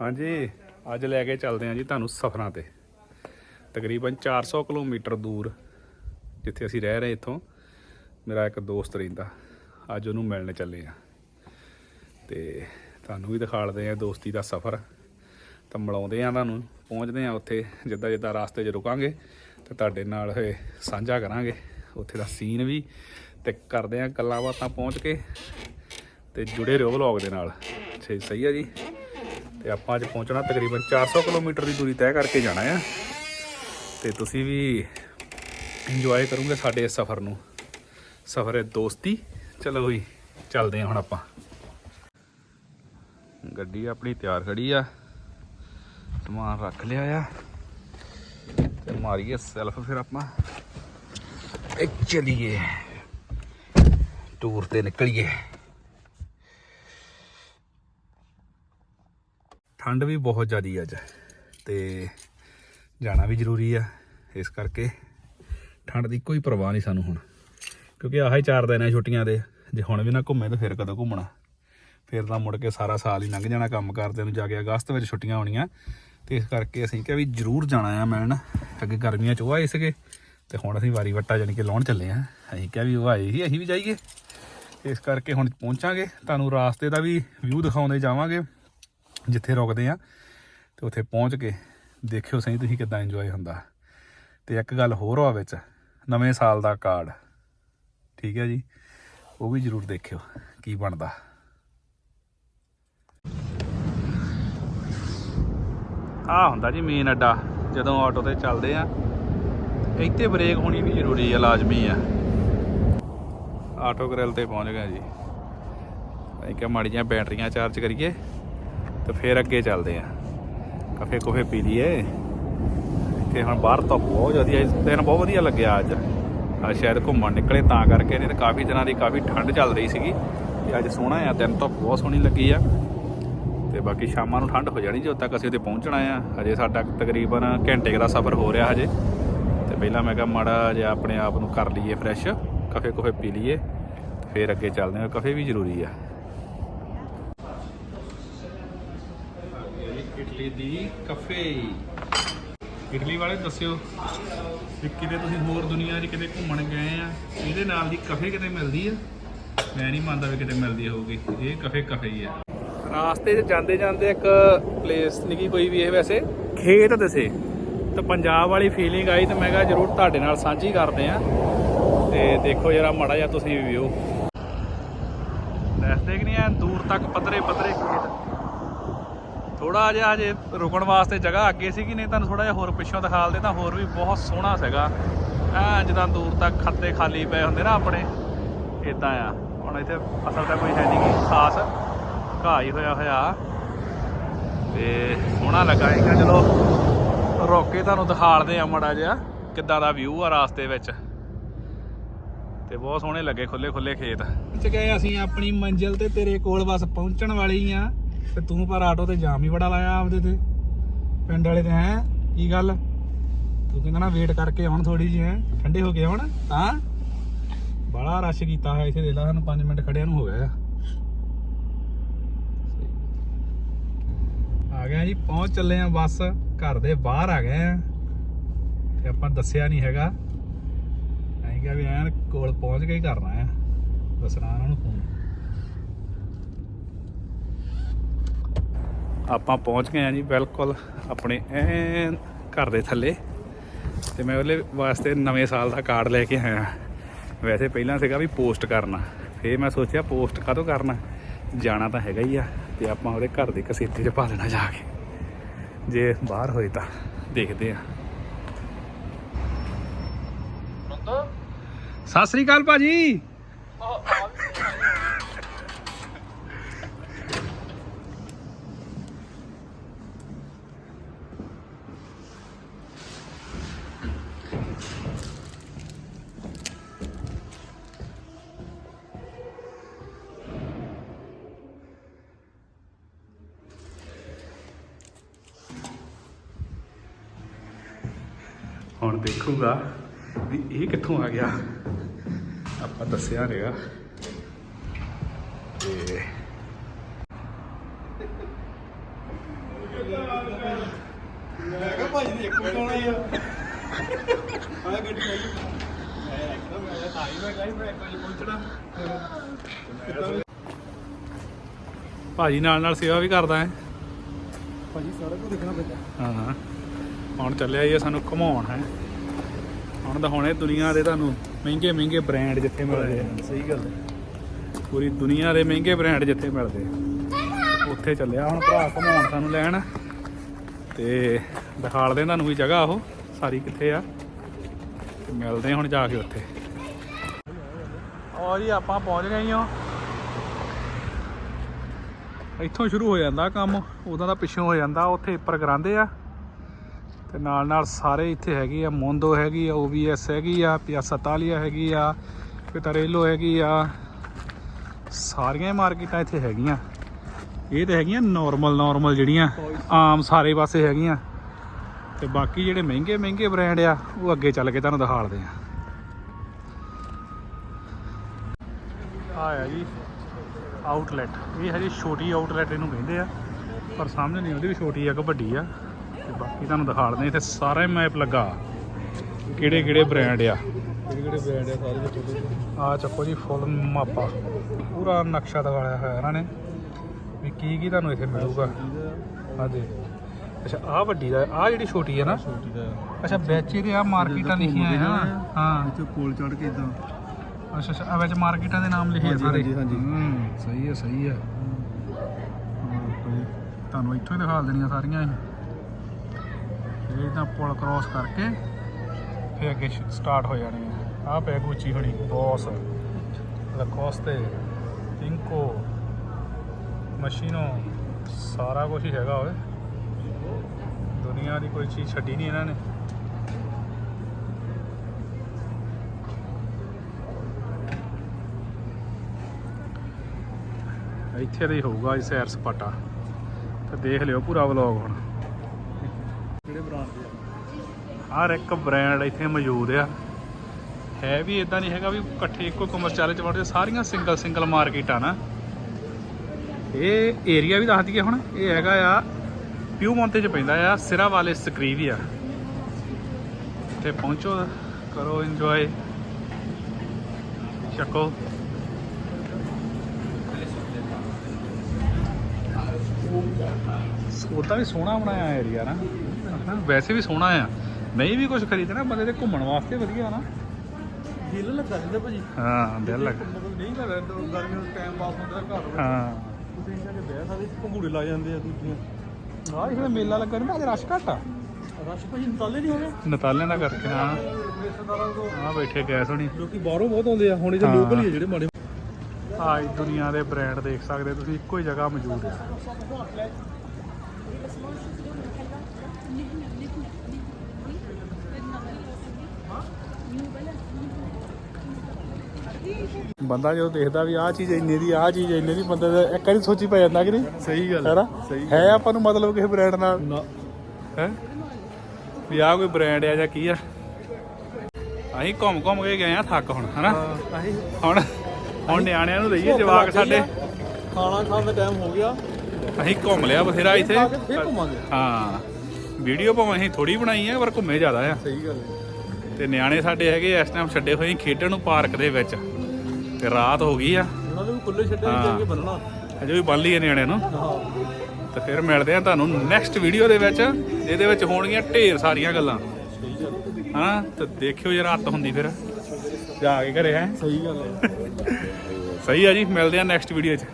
ਹਾਂਜੀ। ਅੱਜ ਲੈ ਕੇ ਚੱਲਦੇ ਹਾਂ ਜੀ ਤੁਹਾਨੂੰ ਸਫ਼ਰਾਂ ਤੇ। ਤਕਰੀਬਨ 400 ਕਿਲੋਮੀਟਰ ਦੂਰ ਜਿੱਥੇ ਅਸੀਂ ਰਹਿ ਰਹੇ ਇੱਥੋਂ, ਮੇਰਾ ਇੱਕ ਦੋਸਤ ਰਹਿੰਦਾ। ਅੱਜ ਉਹਨੂੰ ਮਿਲਣ ਚੱਲੇ ਆ ਤੇ ਤੁਹਾਨੂੰ ਵੀ ਦਿਖਾੜਦੇ ਆ ਦੋਸਤੀ ਦਾ ਸਫ਼ਰ। ਤਾਂ ਮਿਲਾਉਂਦੇ ਆ ਤੁਹਾਨੂੰ, ਪਹੁੰਚਦੇ ਆ ਉੱਥੇ, ਜਿੱਦਾਂ ਜਿੱਦਾਂ ਰਾਸਤੇ 'ਚ ਰੁਕਾਂਗੇ, ਤੇ ਤੁਹਾਡੇ ਨਾਲ ਇਹ ਸਾਂਝਾ ਕਰਾਂਗੇ। ਉੱਥੇ ਦਾ ਸੀਨ ਵੀ, ਤੇ ਕਰਦੇ ਆ ਗੱਲਾਂ ਬਾਤਾਂ ਪਹੁੰਚ ਕੇ, ਤੇ ਜੁੜੇ ਰਹੋ ਵਲੌਗ ਦੇ ਨਾਲ। ਸਹੀ ਸਹੀ ਆ ਜੀ? ਤੇ ਆਪਾਂ ਅੱਜ ਪਹੁੰਚਣਾ ਤਕਰੀਬਨ 400 ਕਿਲੋਮੀਟਰ ਦੀ ਦੂਰੀ ਤੈਅ ਕਰਕੇ ਜਾਣਾ ਆ। ਤੇ ਤੁਸੀਂ ਵੀ ਇੰਜੋਏ ਕਰੋਗੇ ਸਾਡੇ ਇਸ ਸਫ਼ਰ ਨੂੰ। ਸਫ਼ਰ ਹੈ ਦੋਸਤੀ। ਚਲੋ ਜੀ ਚੱਲਦੇ ਹਾਂ ਹੁਣ ਆਪਾਂ। ਗੱਡੀ ਆਪਣੀ ਤਿਆਰ ਖੜੀ ਆ। ਸਮਾਨ ਰੱਖ ਲਿਆ ਆ। ਤੇ ਮਾਰੀਏ ਸੈਲਫ ਫਿਰ ਆਪਾਂ। ਇੱਕ ਚਲੀਏ। ਟੂਰ ਤੇ ਨਿਕਲੀਏ। ਠੰਡ ਵੀ ਬਹੁਤ ਜ਼ਿਆਦੀ ਅੱਜ। ਤੇ ਜਾਣਾ ਵੀ ਜ਼ਰੂਰੀ ਆ। ਇਸ ਕਰਕੇ ਠੰਡ ਦੀ ਕੋਈ ਪਰਵਾਹ ਨਹੀਂ ਸਾਨੂੰ ਹੁਣ। ਕਿਉਂਕਿ ਆਹ ਚਾਰ ਦਿਨ ਆ ਛੁੱਟੀਆਂ ਦੇ। ਜੇ ਹੁਣ ਵੀ ਨਾ ਘੁੰਮੇ ਤਾਂ ਫਿਰ ਕਦੋਂ ਘੁੰਮਣਾ? ਫਿਰ ਤਾਂ ਮੁੜ ਕੇ ਸਾਰਾ ਸਾਲ ਹੀ ਲੰਘ ਜਾਣਾ ਕੰਮ ਕਰਦੇ ਨੂੰ, ਜਾ ਕੇ ਅਗਸਤ ਵਿੱਚ ਛੁੱਟੀਆਂ ਹੋਣੀਆਂ। ਤੇ ਇਸ ਕਰਕੇ ਅਸੀਂ ਕਿਹਾ ਵੀ ਜ਼ਰੂਰ ਜਾਣਾ ਆ ਮਿਲਣ। ਅੱਗੇ ਗਰਮੀਆਂ ਚ ਉਹ ਆਏ ਸੀਗੇ। ਤੇ ਹੁਣ ਅਸੀਂ ਵਾਰੀ ਵੱਟਾ ਜਾਣੀ ਕਿ ਲਾਉਣ ਚੱਲੇ ਆ। ਅਸੀਂ ਕਿਹਾ ਵੀ ਉਹ ਆਏ ਸੀ ਅਸੀਂ ਵੀ ਜਾਈਏ। ਇਸ ਕਰਕੇ ਹੁਣ ਪਹੁੰਚਾਂਗੇ। ਤੁਹਾਨੂੰ ਰਾਸਤੇ ਦਾ ਵੀ ਵਿਊ ਦਿਖਾਉਂਦੇ ਜਾਵਾਂਗੇ। ਜਿੱਥੇ ਰੁਕਦੇ ਆ ਤੇ ਉੱਥੇ ਪਹੁੰਚ ਕੇ ਦੇਖਿਓ ਸਹੀ ਤੁਸੀਂ ਕਿੱਦਾਂ ਇੰਜੋਏ ਹੁੰਦਾ। ਤੇ ਇੱਕ ਗੱਲ ਹੋਰ ਆ ਵਿੱਚ, ਨਵੇਂ ਸਾਲ ਦਾ ਕਾਰਡ ਠੀਕ ਹੈ ਜੀ? ਉਹ ਵੀ ਜ਼ਰੂਰ ਦੇਖਿਓ ਕੀ ਬਣਦਾ। ਆ ਹੁੰਦਾ ਜੀ ਮੇਨ ਅੱਡਾ, ਜਦੋਂ ਆਟੋ ਤੇ ਚੱਲਦੇ ਆ। ਇੱਥੇ ਬ੍ਰੇਕ ਹੋਣੀ ਵੀ ਜ਼ਰੂਰੀ ਆ, ਲਾਜ਼ਮੀ ਆ। ਆਟੋ ਗ੍ਰਿਲ ਤੇ ਪਹੁੰਚ ਗਏ ਜੀ। ਅਸੀਂ ਕਿਹਾ ਮਾੜੀ ਬੈਟਰੀਆਂ ਚਾਰਜ ਕਰੀਏ। ਤੇ ਫਿਰ ਅੱਗੇ ਚੱਲਦੇ ਆ। ਕਾਫੇ ਕੋਫੇ ਪੀ ਲਈਏ। ਇੱਥੇ ਹੁਣ ਬਾਹਰ ਧੁੱਪ ਬਹੁਤ ਵਧੀਆ ਦਿਨ ਬਹੁਤ ਵਧੀਆ ਲੱਗਿਆ ਅੱਜ। ਅੱਜ ਸ਼ਾਇਦ ਘੁੰਮਣ ਨਿਕਲੇ ਤਾਂ ਕਰਕੇ ਨਹੀਂ, ਤੇ ਕਾਫੀ ਦਿਨਾਂ ਦੀ ਕਾਫੀ ਠੰਡ ਚੱਲ ਰਹੀ ਸੀਗੀ। ਤੇ ਅੱਜ ਸੋਹਣਾ ਆ, ਦਿਨ ਧੁੱਪ ਬਹੁਤ ਸੋਹਣੀ ਲੱਗੀ ਆ। ਤੇ ਬਾਕੀ ਸ਼ਾਮਾਂ ਨੂੰ ਠੰਡ ਹੋ ਜਾਣੀ ਜਦੋਂ ਤੱਕ ਅਸੀਂ ਉੱਥੇ ਪਹੁੰਚਣਾ ਆ। ਹਜੇ ਸਾਡਾ ਤਕਰੀਬਨ ਘੰਟੇ ਦਾ ਸਫ਼ਰ ਹੋ ਰਿਹਾ ਹਜੇ। ਤੇ ਪਹਿਲਾਂ ਮੈਂ ਕਿਹਾ ਮਾੜਾ ਜਿਹਾ ਆਪਣੇ ਆਪ ਨੂੰ ਕਰ ਲਈਏ ਫਰੈਸ਼ ਕਾਫੇ ਕੋਫੇ ਪੀ ਲਈਏ। ਫਿਰ ਅੱਗੇ ਚੱਲਦੇ ਆ। ਕਾਫੇ ਵੀ ਜ਼ਰੂਰੀ ਆ। ਇਟਲੀ ਦੀ ਕਫੇ। ਇਟਲੀ ਵਾਲੇ ਦੱਸਿਓ ਵੀ ਕਿਤੇ ਤੁਸੀਂ ਹੋਰ ਦੁਨੀਆ 'ਚ ਕਿਤੇ ਘੁੰਮਣ ਗਏ ਆ ਇਹਦੇ ਨਾਲ ਦੀ ਕਫੇ ਕਿਤੇ ਮਿਲਦੀ ਆ? ਮੈਂ ਨਹੀਂ ਮੰਨਦਾ ਵੀ ਕਿਤੇ ਮਿਲਦੀ ਹੋਊਗੀ। ਇਹ ਕਫੇ ਕਫੇ ਹੀ ਆ। ਰਾਸਤੇ 'ਚ ਜਾਂਦੇ ਜਾਂਦੇ ਇੱਕ ਪਲੇਸ ਨਿੱਕੀ ਕੋਈ ਵੀ ਇਹ ਵੈਸੇ। ਖੇਤ ਦਸੇ। ਤੇ ਪੰਜਾਬ ਵਾਲੀ ਫੀਲਿੰਗ ਆਈ ਤੇ ਮੈਂ ਕਿਹਾ ਜਰੂਰ ਤੁਹਾਡੇ ਨਾਲ ਸਾਂਝੀ ਕਰਦੇ ਆ। ਤੇ ਦੇਖੋ ਜਰਾ ਮਾੜਾ ਜਿਹਾ ਤੁਸੀਂ ਵੀ ਵਿਊ। ਦੱਸਦੇ ਕਿ ਨਹੀਂ ਐ ਦੂਰ ਤੱਕ ਪੱਧਰੇ ਪੱਧਰੇ ਖੇਤ। ਥੋੜਾ ਜਿਹਾ ਜੇ ਰੁਕਣ ਵਾਸਤੇ ਜਗ੍ਹਾ ਅੱਗੇ ਸੀਗੀ, ਨਹੀਂ ਤੁਹਾਨੂੰ ਥੋੜਾ ਜਿਹਾ ਹੋਰ ਪਿੱਛੋਂ ਦਿਖਾਲਦੇ ਤਾਂ ਹੋਰ ਵੀ ਬਹੁਤ ਸੋਹਣਾ ਸੀਗਾ। ਐ ਜਿੱਦਾਂ ਦੂਰ ਤੱਕ ਖੱਤੇ ਖਾਲੀ ਪਏ ਹੁੰਦੇ ਨਾ ਆਪਣੇ ਇਦਾਂ ਆ। ਹੁਣ ਇੱਥੇ ਅਸਲ ਤਾਂ ਕੋਈ ਹੈ ਨਹੀਂ ਗੀ, ਖਾਸ ਘਾਹ ਹੀ ਹੋਇਆ ਹੋਇਆ। ਤੇ ਸੋਹਣਾ ਲੱਗਾ ਇਹ ਚਲੋ ਰੁਕ ਕੇ ਤੁਹਾਨੂੰ ਦਿਖਾਲਦੇ ਆ ਮੜਾ ਜਿਹਾ, ਕਿੱਦਾਂ ਦਾ ਵਿਊ ਆ ਰਾਸਤੇ ਵਿੱਚ। ਤੇ ਬਹੁਤ ਸੋਹਣੇ ਲੱਗੇ ਖੁੱਲੇ ਖੁੱਲੇ ਖੇਤ। ਪਹੁੰਚ ਗਏ ਅਸੀਂ ਆਪਣੀ ਮੰਜ਼ਿਲ ਤੇ ਤੇਰੇ ਕੋਲ ਬਸ ਪਹੁੰਚਣ ਵਾਲੀ ਆ। ਤੇ ਤੂੰ ਪਰ ਆਟੋ ਤੇ ਜਾਮ ਹੀ ਬੜਾ ਲਾਇਆ ਆਪਦੇ ਤੇ। ਪਿੰਡ ਵਾਲੇ ਤੇ ਹੈ, ਕੀ ਗੱਲ? ਤੂੰ ਕਹਿੰਦਾ ਨਾ ਵੇਟ ਕਰਕੇ ਹੁਣ ਥੋੜੀ ਜਿਹੀ ਹੈ, ਠੰਡੇ ਹੋ ਗਏ ਹੁਣ ਤਾਂ? ਬੜਾ ਰਸ਼ ਕੀਤਾ ਹੋਇਆ ਇੱਥੇ ਦੇ ਲਾ ਸਾਨੂੰ 5 ਮਿੰਟ ਖੜਿਆਂ ਨੂੰ ਹੋ ਗਿਆ। ਆ ਆ ਗਏ ਜੀ, ਪਹੁੰਚ ਚੱਲੇ ਆ ਬਸ, ਘਰ ਦੇ ਬਾਹਰ ਆ ਗਏ ਆ। ਤੇ ਆਪਾਂ ਦੱਸਿਆ ਨਹੀਂ ਹੈਗਾ। ਅਸੀਂ ਕਿਹਾ ਵੀ ਐਨ ਕੋਲ ਪਹੁੰਚ ਕੇ ਹੀ ਕਰਨਾ ਆ ਦੱਸਣਾ ਉਹਨਾਂ ਨੂੰ ਫੋਨ ਆਪਾਂ ਪਹੁੰਚ ਗਏ ਆ ਜੀ ਬਿਲਕੁਲ ਆਪਣੇ ਐਨ ਘਰ ਦੇ ਥੱਲੇ। ਤੇ ਮੈਂ ਉਹਲੇ ਵਾਸਤੇ ਨਵੇਂ ਸਾਲ ਦਾ ਕਾਰਡ ਲੈ ਕੇ ਆਇਆ। ਵੈਸੇ ਪਹਿਲਾਂ ਸੀਗਾ ਵੀ ਪੋਸਟ ਕਰਨਾ। ਫੇਰ ਮੈਂ ਸੋਚਿਆ ਪੋਸਟ ਕਦੋਂ ਕਰਨਾ? ਜਾਣਾ ਤਾਂ ਹੈਗਾ ਹੀ ਆ ਤੇ ਆਪਾਂ ਉਹਦੇ ਘਰ ਦੇ ਕਸੇਤੇ 'ਚ ਪਾ ਦੇਣਾ ਜਾ ਕੇ। ਜੇ ਬਾਹਰ ਹੋਏ ਤਾਂ ਦੇਖਦੇ ਆ ਸਤਿ ਸ੍ਰੀ ਅਕਾਲ ਭਾਜੀ। ਦੇਖੂਗਾ ਵੀ ਇਹ ਕਿੱਥੋਂ ਆ ਗਿਆ। ਆਪਾਂ ਦੱਸਿਆ ਨਹੀਂਗਾ ਤੇ ਮੈਂ ਕਿਹਾ ਭਾਜੀ ਨੇ ਇੱਕ ਵਜਾਉਣਾ ਹੀ ਆ। ਆ ਗੱਡੀ ਆਈ ਮੈਂ ਆਖਦਾ ਮੈਂ ਤਾਂ ਹੀ ਮੈਂ ਕਹੀ ਮੈਂ ਇੱਕ ਵਜੇ ਪਹੁੰਚਣਾ। ਭਾਜੀ ਨਾਲ ਨਾਲ ਸੇਵਾ ਵੀ ਕਰਦਾ ਹੈ। ਭਾਜੀ ਸਾਰਾ ਕੁਝ ਦੇਖਣਾ ਪੈਂਦਾ। ਹਾਂ ਹੁਣ ਚੱਲਿਆ ਜੀ ਇਹ ਸਾਨੂੰ ਘੁਮਾਉਣ ਹੈ। ਹੁਣ ਦਿਖਾਉਣੇ ਦੁਨੀਆ ਦੇ ਤੁਹਾਨੂੰ ਮਹਿੰਗੇ ਮਹਿੰਗੇ ਬ੍ਰਾਂਡ ਜਿੱਥੇ ਮਿਲਦੇ ਆ। ਸਹੀ ਗੱਲ ਹੈ। ਪੂਰੀ ਦੁਨੀਆ ਦੇ ਮਹਿੰਗੇ ਬ੍ਰਾਂਡ ਜਿੱਥੇ ਮਿਲਦੇ। ਉੱਥੇ ਚੱਲਿਆ ਹੁਣ ਭਰਾ ਘੁਮਾਉਣ ਸਾਨੂੰ ਲੈਣ। ਤੇ ਦਿਖਾਲਦੇ ਤੁਹਾਨੂੰ ਵੀ ਜਗ੍ਹਾ ਉਹ ਸਾਰੀ ਕਿੱਥੇ ਆ। ਮਿਲਦੇ ਹੁਣ ਜਾ ਕੇ ਉੱਥੇ। ਔਰ ਜੀ ਆਪਾਂ ਪਹੁੰਚ ਗਏ ਹਾਂ ਇੱਥੋਂ ਸ਼ੁਰੂ ਹੋ ਜਾਂਦਾ ਕੰਮ ਉਦੋਂ ਦਾ ਪਿੱਛੋਂ ਹੋ ਜਾਂਦਾ ਉੱਥੇ ਉੱਪਰ ਕਰਾਂਦੇ ਆ। ਤੇ ਨਾਲ ਨਾਲ ਸਾਰੇ ਇੱਥੇ ਹੈਗੇ ਆ, ਮੋਂਦੋ ਹੈਗੀ ਆ OBS ਹੈਗੀ ਆ, ਪਿਆਸਾ ਤਾਲੀਆ ਹੈਗੀ ਆ ਪਿਟਰੇਲੋ ਹੈਗੀ ਆ। ਸਾਰੀਆਂ ਮਾਰਕੀਟਾਂ ਇੱਥੇ ਹੈਗੀਆਂ। ਇਹ ਤੇ ਹੈਗੀਆਂ ਨਾਰਮਲ ਨਾਰਮਲ ਜਿਹੜੀਆਂ ਆਮ ਸਾਰੇ ਪਾਸੇ ਹੈਗੀਆਂ। ਤੇ ਬਾਕੀ ਜਿਹੜੇ ਮਹਿੰਗੇ ਮਹਿੰਗੇ ਬ੍ਰਾਂਡ ਆ, ਉਹ ਅੱਗੇ ਚੱਲ ਕੇ ਤੁਹਾਨੂੰ ਦਿਖਾਲਦੇ ਆ। ਆਇਆ ਜੀ ਆਊਟਲੈਟ ਇਹ ਹੈ ਛੋਟੀ ਆਊਟਲੈਟ ਇਹਨੂੰ ਕਹਿੰਦੇ ਆ, ਪਰ ਸਮਝ ਨਹੀਂ ਆਉਂਦੀ ਵੀ ਛੋਟੀ ਆ ਕਿ ਵੱਡੀ ਆ। ਤੇ ਬਾਕੀ ਤੁਹਾਨੂੰ ਦਿਖਾਲਦੇ ਇੱਥੇ ਸਾਰਾ ਮੈਪ ਲੱਗਾ। ਕਿਹੜੇ ਕਿਹੜੇ ਬ੍ਰਾਂਡ ਆ? ਕਿਹੜੇ ਕਿਹੜੇ ਬ੍ਰਾਂਡ ਆ ਸਾਰੇ ਦੇ ਆ ਚੱਕੋ ਜੀ ਫੁੱਲ ਮਾਪਾ ਪੂਰਾ ਨਕਸ਼ਾ ਦਿਖਾਇਆ ਹੋਇਆ ਇਹਨਾਂ ਨੇ ਵੀ ਕੀ ਕੀ ਤੁਹਾਨੂੰ ਇੱਥੇ ਮਿਲੂਗਾ। ਹਾਂਜੀ ਅੱਛਾ ਆ ਵੱਡੀ ਦਾ ਆ ਜਿਹੜੀ ਛੋਟੀ ਹੈ ਨਾ? ਛੋਟੀ ਦਾ। ਅੱਛਾ ਵਿੱਚ ਇਹਦੇ ਆ ਮਾਰਕੀਟਾਂ ਲਿਖੀਆਂ ਹੈ ਨਾ। ਹਾਂ। ਇੱਥੇ ਕੋਲ ਚੜ ਕੇ ਇਦਾਂ। ਅੱਛਾ ਅੱਛਾ ਆ ਵਿੱਚ ਮਾਰਕੀਟਾਂ ਦੇ ਨਾਮ ਲਿਖੇ ਆ ਸਾਰੇ। ਹਾਂਜੀ, ਹਾਂਜੀ। ਹੂੰ ਸਹੀ ਹੈ ਸਹੀ ਹੈ। ਤੁਹਾਨੂੰ ਇੱਥੋਂ ਹੀ ਦਿਖਾ ਦੇਣੀਆਂ ਸਾਰੀਆਂ ਇਹ। ਇਹ ਤਾਂ ਪੁਲ ਕ੍ਰਾਸ ਕਰਕੇ ਫਿਰ ਅੱਗੇ ਸਟਾਰਟ ਹੋ ਜਾਣੀ ਹੈ। ਆ ਪੈ ਗੁੱਚੀ ਹੋਣੀ ਬੌਸ। ਲਕੋਸਤੇ ਪਿੰਕੋ ਮਸ਼ੀਨੋ ਸਾਰਾ ਕੁਝ ਹੀ ਹੈਗਾ ਓਏ। ਦੁਨੀਆ ਦੀ ਕੋਈ ਚੀਜ਼ ਛੱਡੀ ਨਹੀਂ ਇਹਨਾਂ ਨੇ। ਇੱਥੇ ਦਾ ਹੀ ਹੋਊਗਾ ਜੀ ਸੈਰ ਸਪਾਟਾ। ਤੇ ਦੇਖ ਲਿਓ ਪੂਰਾ ਵਲੌਗ ਹੁਣ। ਕਿਹੜੇ ਬ੍ਰਾਂਡ ਦੇ ਆ? ਹਰ ਇੱਕ ਬ੍ਰਾਂਡ ਇੱਥੇ ਮੌਜੂਦ ਆ। ਹੈ ਵੀ ਇਦਾਂ ਨਹੀਂ ਹੈਗਾ ਵੀ ਇਕੱਠੇ ਇੱਕੋ ਕਮਰਸ ਚ ਵੜਦੇ, ਸਾਰੀਆਂ ਸਿੰਗਲ ਸਿੰਗਲ ਮਾਰਕੀਟਾਂ ਨਾ। ਇਹ ਏਰੀਆ ਵੀ ਦੱਸ ਦਈਏ ਹੁਣ, ਇਹ ਹੈਗਾ ਆ, ਪਿਊ ਮੌਂਤੇ ਚ ਪੈਂਦਾ ਆ, ਸਿਰਾ ਵਾਲੇ ਸਕਰੀਵੀਆ ਤੇ ਪਹੁੰਚੋ, ਕਰੋ ਇੰਜੋਏ ਚੱਕੋ। ਉਹਦਾ ਵੀ ਸੋਹਣਾ ਬਣਾਇਆ ਏਰੀਆ ਨਾ। ਵੈਸੇ ਵੀ ਸੋਹਣਾ ਆ। ਨਹੀਂ ਵੀ ਕੁਝ ਖਰੀਦਣਾ ਬੰਦੇ ਦੇ ਘੁੰਮਣ ਵਾਸਤੇ ਵਧੀਆ ਨਾ। ਦਿਲ ਲੱਗਾ ਰਹਿੰਦਾ ਭਾਜੀ। ਹਾਂ ਦਿਲ ਲੱਗ ਮਤਲਬ ਨਹੀਂ ਕਰ ਗਰਮੀ ਨੂੰ ਟਾਈਮ ਪਾਸ ਹੁੰਦਾ ਘਰ ਹਾਂ। ਤੁਸੀਂ ਇਹਨਾਂ ਦੇ ਵਿਆਹ ਸਾਰੇ ਘੰਗੂੜੇ ਲਾ ਜਾਂਦੇ ਆ ਦੂਜੀਆਂ। ਆਹ ਜਿਹੜਾ ਮੇਲਾ ਲੱਗਾ ਨਾ ਅੱਜ ਰਸ਼ ਘੱਟ ਆ। ਰਸ਼ ਭਾਜੀ ਨਤਾਲੇ ਨਹੀਂ ਹੋਗੇ ਨਤਾਲਿਆਂ ਦਾ ਕਰਕੇ ਹਾਂ। ਆ ਬੈਠੇ ਗੈਸ ਹੋਣੀ। ਲੋਕੀ ਬਾਹਰੋਂ ਬਹੁਤ ਆਉਂਦੇ ਆ ਹੁਣ ਇਹ ਹਾਂ। ਲੋਕਲ ਹੀ ਆ ਜਿਹੜੇ ਮਾੜੇ। ਆ ਦੁਨੀਆ ਦੇ ਬ੍ਰਾਂਡ ਦੇਖ ਸਕਦੇ ਤੁਸੀਂ ਇੱਕੋ ਹੀ ਜਗ੍ਹਾ ਮੌਜੂਦ ਆ। ਬੰਦਾ ਜਦੋਂ ਦੇਖਦਾ ਵੀ ਆਹ ਚੀਜ਼ ਇੰਨੇ ਦੀ ਆਹ ਚੀਜ਼ ਇੰਨੇ ਦੀ ਬੰਦੇ ਦਾ ਇੱਕ ਵਾਰੀ ਸੋਚੀ ਪੈ ਜਾਂਦਾ ਕਿ ਨਹੀਂ? ਸਹੀ ਹੈ ਨਾ ਸਹੀ ਹੈ ਆਪਾਂ ਨੂੰ ਮਤਲਬ ਕਿਸੇ ਬ੍ਰਾਂਡ ਨਾਲ? ਹੈ? ਵੀ ਆਹ ਕੋਈ ਬ੍ਰਾਂਡ ਆ ਜਾਂ ਕੀ ਆ? ਅਸੀਂ ਘੁੰਮ ਘੁੰਮ ਕੇ ਗਏ ਆ ਥੱਕ ਹੁਣ ਹਨਾ? ਹੁਣ ਹੁਣ ਨਿਆਣਿਆਂ ਨੂੰ ਦਈਏ ਜਵਾਕ ਸਾਡੇ। ਖਾਣਾ ਖਾਣ ਦਾ ਟਾਈਮ ਹੋ ਗਿਆ। ਅਸੀਂ ਘੁੰਮ ਲਿਆ ਬਥੇਰਾ ਇੱਥੇ। ਖਾ ਕੇ ਫੇਰ ਘੁੰਮਾਂਗੇ? ਹਾਂ। ਵੀਡੀਓ ਭਾਵੇਂ ਅਸੀਂ ਥੋੜੀ ਬਣਾਈ ਆ ਪਰ ਘੁੰਮੇ ਜ਼ਿਆਦਾ ਆ। ਸਹੀ ਗੱਲ ਹੈ। ਤੇ ਨਿਆਣੇ ਸਾਡੇ ਹੈਗੇ ਇਸ ਟਾਈਮ ਛੱਡੇ ਹੋਏ ਸੀ ਖੇਡਣ ਨੂੰ ਪਾਰਕ ਦੇ ਵਿੱਚ। ਤੇ ਰਾਤ ਹੋ ਗਈ ਆ। ਉਹਨਾਂ ਦੇ ਵੀ ਕੁੱਲੇ ਛੱਡਿਆ ਹਾਂ। ਕਿ ਬੰਨਣਾ ਅਜੇ ਵੀ ਬੰਨ ਲਈਏ ਨਿਆਣਿਆਂ ਨੂੰ। ਹਾਂ। ਤੇ ਫਿਰ ਮਿਲਦੇ ਆ ਤੁਹਾਨੂੰ ਨੈਕਸਟ ਵੀਡੀਓ ਦੇ ਵਿੱਚ ਜਿਹਦੇ ਵਿੱਚ ਹੋਣਗੀਆਂ ਢੇਰ ਸਾਰੀਆਂ ਗੱਲਾਂ। ਸਹੀ ਗੱਲ ਹਾਂ। ਤੇ ਦੇਖਿਓ ਜੇ ਰਾਤ ਹੁੰਦੀ ਫਿਰ। ਜਾ ਕੇ ਘਰੇ ਹੈ। ਸਹੀ ਗੱਲ ਹੈ। ਸਹੀ ਆ ਜੀ ਮਿਲਦੇ ਆ ਨੈਕਸਟ ਵੀਡੀਓ 'ਚ।